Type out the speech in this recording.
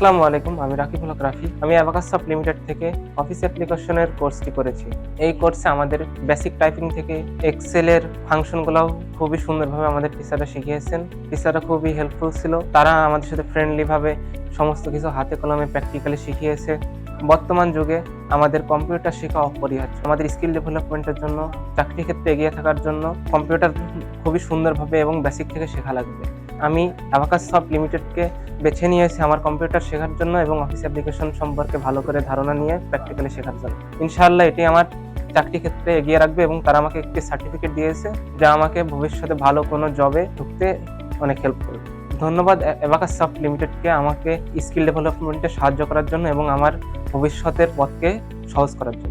আসসালামু আলাইকুম, আমি রাকিবুল হক রাফি। আমি অ্যাবাকাস সফট লিমিটেড থেকে অফিস অ্যাপ্লিকেশনের কোর্সটি করেছি। এই কোর্সে আমাদের বেসিক টাইপিং থেকে এক্সেলের ফাংশনগুলোও খুবই সুন্দরভাবে আমাদের টিচাররা শিখিয়েছেন। টিচাররা খুবই হেল্পফুল ছিল। তারা আমাদের সাথে ফ্রেন্ডলিভাবে সমস্ত কিছু হাতে কলমে প্র্যাকটিক্যালি শিখিয়েছে। বর্তমান যুগে আমাদের কম্পিউটার শেখা অপরিহার্য। আমাদের স্কিল ডেভেলপমেন্টের জন্য চাকরি ক্ষেত্রে এগিয়ে থাকার জন্য কম্পিউটার খুবই সুন্দরভাবে এবং বেসিক থেকে শেখা লাগবে। আমি অ্যাবাকাস সফট লিমিটেডকে বেছে নিয়েছি আমার কম্পিউটার শেখার জন্য এবং অফিস অ্যাপ্লিকেশন সম্পর্কে ভালো করে ধারণা নিয়ে প্র্যাকটিক্যালি শেখার জন্য। ইনশাআল্লাহ এটি আমার চাকরি ক্ষেত্রে এগিয়ে রাখবে এবং তারা আমাকে একটি সার্টিফিকেট দিয়েছে যা আমাকে ভবিষ্যতে ভালো কোনো জবে ঢুকতে অনেক হেল্প করবে। ধন্যবাদ অ্যাবাকাস সফট লিমিটেডকে আমাকে স্কিল ডেভেলপমেন্টে সাহায্য করার জন্য এবং আমার ভবিষ্যতের পথকে সহজ করার জন্য।